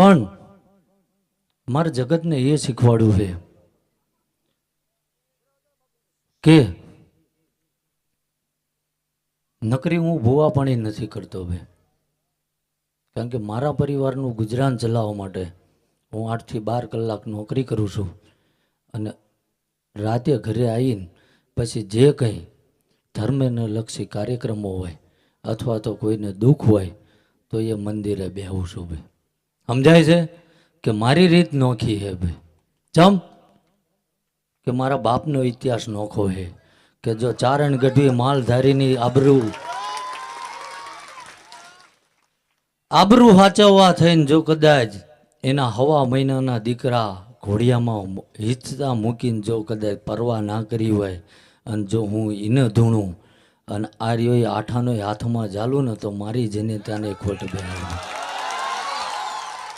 પણ મારે જગતને એ શીખવાડવું છે કે નકરી હું ભૂવા પાણી નથી કરતો ભાઈ કારણ કે મારા પરિવારનું ગુજરાન ચલાવવા માટે હું આઠથી બાર કલાક નોકરી કરું છું અને રાતે ઘરે આવીને પછી જે કંઈ ધર્મને લક્ષી કાર્યક્રમો હોય અથવા તો કોઈને દુઃખ હોય તો એ મંદિરે બેહું છું ભાઈ સમજાય છે કે મારી રીત નોખી હે ભાઈ. ચમ કે મારા બાપનો ઇતિહાસ નોખો છે કે જો ચારણ ગઢવી માલધારીની આબરૂ આબરૂ હાચવવા થઈને જો કદાચ એના હવા મહિનાના દીકરા ઘોડિયામાં હિંચતા મૂકીને જો કદાચ પરવા ના કરી હોય અને જો હું એને ધૂણું અને આર્યોએ આઠાનો હાથમાં ચાલું ને તો મારી જેને ત્યાંને ખોટ બેહાડું